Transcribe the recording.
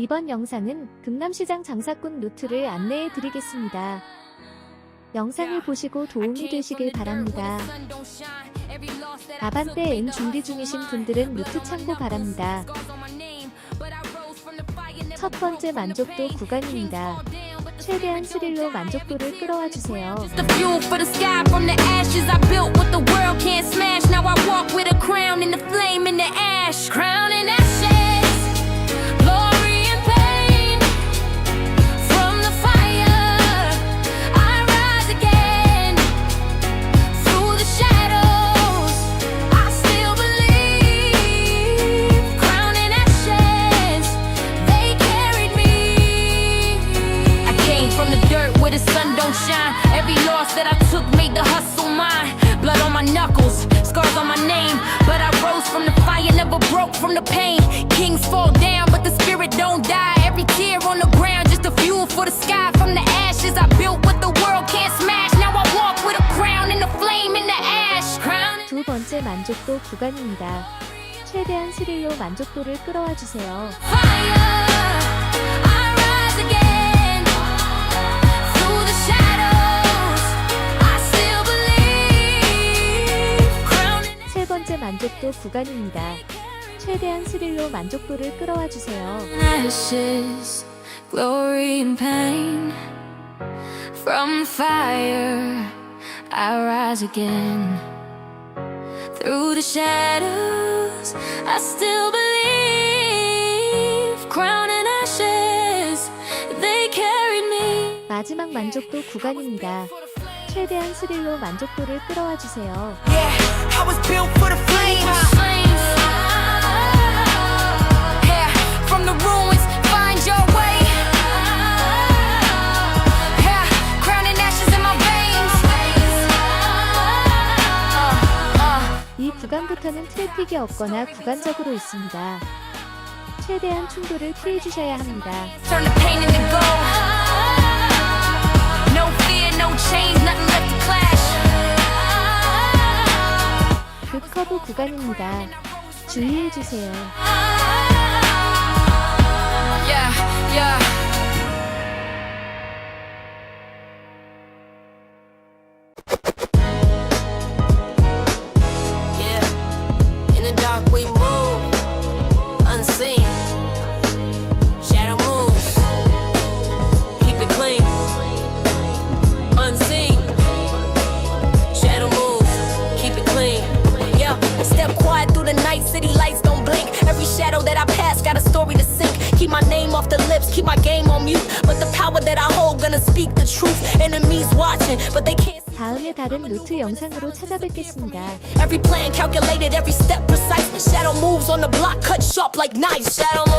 이번 영상은 금남시장 장사꾼 루트를 안내해 드리겠습니다. 영상을 보시고 도움이 되시길 바랍니다. 아반떼 N 준비 중이신 분들은 루트 참고 바랍니다. 첫 번째 만족도 구간입니다. 최대한 스릴로 만족도를 끌어와 주세요. For where the sun don't shine. Every loss that I took made the hustle mine. Blood on my knuckles, scars on my name. But I rose from the fire, never broke from the pain. Kings fall down, but the spirit don't die. Every tear on the ground, just a fuel for the sky. From the ashes, I built what the world can't smash. Now I walk with a crown in the flame in the ash. Crown. 두 번째 만족도 구간입니다. 최대한 스릴로 만족도를 끌어와 주세요. fire. I rise again 번째 만족도 구간입니다. 최대한 스릴로 만족도를 끌어와 주세요. ashes, glory and pain. From fire, I rise again. Through the shadows, I still believe. Crown and ashes, they carried me. 마지막 만족도 구간입니다. 최대한 스릴로 만족도를 끌어와 주세요. Uh, 이 구간부터는 트래픽이 없거나 구간적으로 있습니다. 최대한 충돌을 피해 주셔야 합니다. 구간입니다. 주의해 주세요. Yeah, yeah. Yeah, in the dark we move, got a story to sink. Keep my name off the lips, keep my game on mute. But the power that I hold, gonna speak the truth. Enemies watching, but they can't see. 다음에 다른 루트 영상으로 찾아뵙겠습니다. Every plan calculated, every step precise. Shadow moves on the block, cut sharp like knives. Shadow moves.